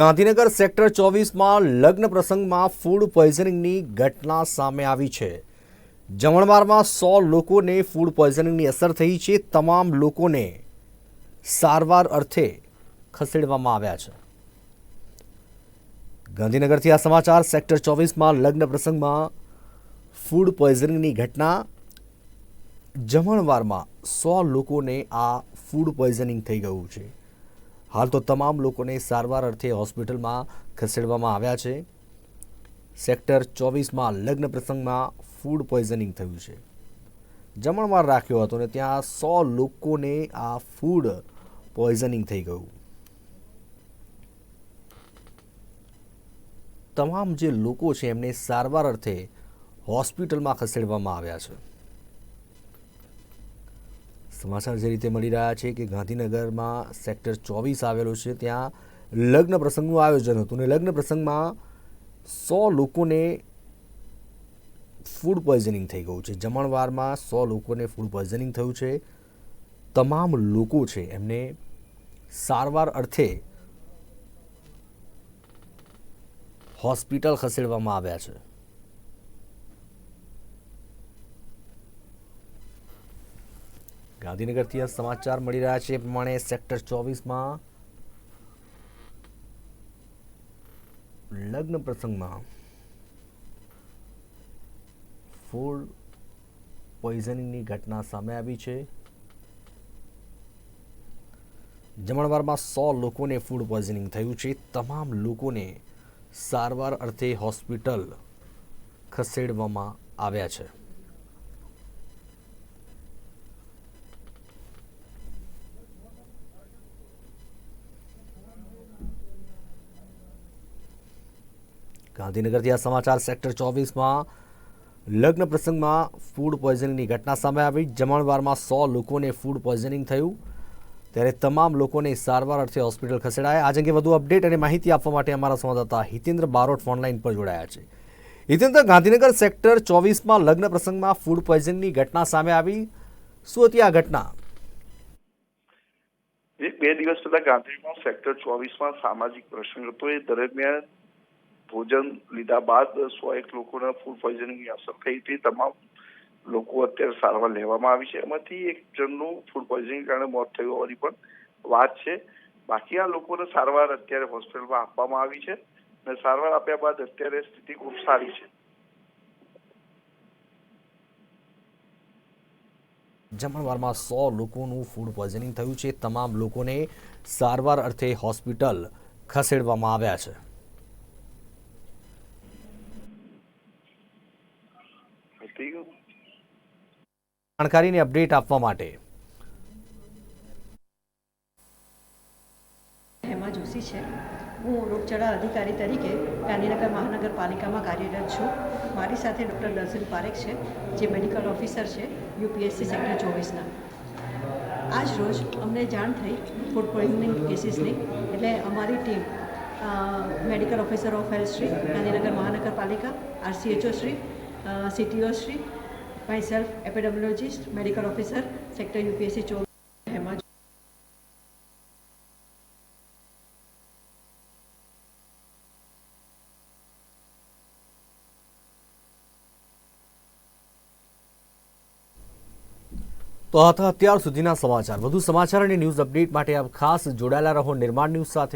Gandhinagar sector ચોવીસમાં લગ્ન પ્રસંગમાં ફૂડ પોઈઝનિંગની ઘટના સામે આવી છે. જમણવારમાં સો લોકોને ફૂડ પોઈઝનિંગની અસર થઈ છે. તમામ લોકોને સારવાર અર્થે ખસેડવામાં આવ્યા છે. ગાંધીનગરથી આ સમાચાર, સેક્ટર ચોવીસમાં લગ્ન પ્રસંગમાં ફૂડ પોઈઝનિંગની ઘટના. જમણવારમાં સો લોકોને આ ફૂડ પોઈઝનિંગ થઈ ગયું છે. હાલ તો તમામ લોકોને સારવાર અર્થે હોસ્પિટલમાં ખસેડવામાં આવ્યા છે. સેક્ટર ચોવીસમાં લગ્ન પ્રસંગમાં ફૂડ પોઈઝનિંગ થયું છે. જમણવાર રાખ્યો હતો ને ત્યાં સો લોકોને આ ફૂડ પોઈઝનિંગ થઈ ગયું. તમામ જે લોકો છે એમને સારવાર અર્થે હોસ્પિટલમાં ખસેડવામાં આવ્યા છે. સમાચાર જે રીતે મળી રહ્યા છે કે ગાંધીનગરમાં સેક્ટર ચોવીસ આવેલો છે, ત્યાં લગ્ન પ્રસંગનું આયોજન હતું ને લગ્ન પ્રસંગમાં સો લોકોને ફૂડ પોઈઝનિંગ થઈ ગયું છે. જમણવારમાં સો લોકોને ફૂડ પોઈઝનિંગ થયું છે. તમામ લોકો છે એમને સારવાર અર્થે હોસ્પિટલ ખસેડવામાં આવ્યા છે. ગાંધીનગરથી આ સમાચાર મળી રહ્યા છે. એ પ્રમાણે સેક્ટર ચોવીસમાં લગ્ન પ્રસંગમાં ફૂડ પોઈઝનિંગની ઘટના સામે આવી છે. જમણવારમાં સો લોકોને ફૂડ પોઈઝનિંગ થયું છે. તમામ લોકોને સારવાર અર્થે હોસ્પિટલ ખસેડવામાં આવ્યા છે. ગાંધીનગરથી આ સમાચાર સેક્ટર ચોવીસમાં લગ્ન પ્રસંગમાં ફૂડ પોઈઝનિંગની ઘટના સામે આવી. જમણવારમાં સો લોકોને ફૂડ પોઈઝનિંગ થયું. ત્યારે તમામ લોકોને સારવાર અર્થે હોસ્પિટલ ખસેડાયા. આજ અંગે વધુ અપડેટ અને માહિતી આપવા માટે અમારા સંવાદદાતા હિતેન્દ્ર બારોટ ફોનલાઈન પર જોડાયા છે. હિતેન્દ્ર, ગાંધીનગર સેક્ટર ચોવીસમાં લગ્ન પ્રસંગમાં ફૂડ પોઈઝનિંગની ઘટના સામે આવી. શું હતી આ ઘટના? બે દિવસ પહેલા ગાંધીનગર સેક્ટર ચોવીસમાં સામાજિક પ્રસંગ હતો. એ દરમિયાન ભોજન લીધા બાદ સો એક લોકોને ફૂડ પોઈઝનિંગની અસર થઈ હતી. તમામ લોકો અત્યારે સારવાર લેવામાં આવી છે. એમાંથી એક જણનું ફૂડ પોઈઝનિંગ કારણે મોત થયું હોવાની પણ વાત છે. બાકી આ લોકોને સારવાર અત્યારે હોસ્પિટલમાં આપવામાં આવી છે અને સારવાર આપ્યા બાદ અત્યારે સ્થિતિ ખૂબ સારી છે. જમણવારમાં સો લોકોનું ફૂડ પોઈઝનિંગ થયું છે. તમામ લોકોને સારવાર અર્થે હોસ્પિટલ ખસેડવામાં આવ્યા છે થઈ ગયું જાણકારીની અપડેટ આપવા માટે. હેમા જોશી છે. હું રોગચાળા અધિકારી તરીકે ગાંધીનગર મહાનગરપાલિકામાં કાર્યરત છું. મારી સાથે ડૉક્ટર દર્શન પારેખ છે, જે મેડિકલ ઓફિસર છે, યુપીએસસી સેક્ટર ચોવીસના. આજ રોજ અમને જાણ થઈ ફૂડ પોઈઝનિંગ કેસીસની. એટલે અમારી team medical officer of health Shri, Gandhinagar મહાનગરપાલિકા, RCHO Shri CTO Shri myself epidemiologist medical officer sector UPSC ચોવીસ હેમા તો આ હતા અત્યાર સુધીના સમાચાર વધુ સમાચાર અને ન્યૂઝ અપડેટ માટે આપ ખાસ જોડાયેલા રહો નિર્માણ ન્યૂઝ સાથે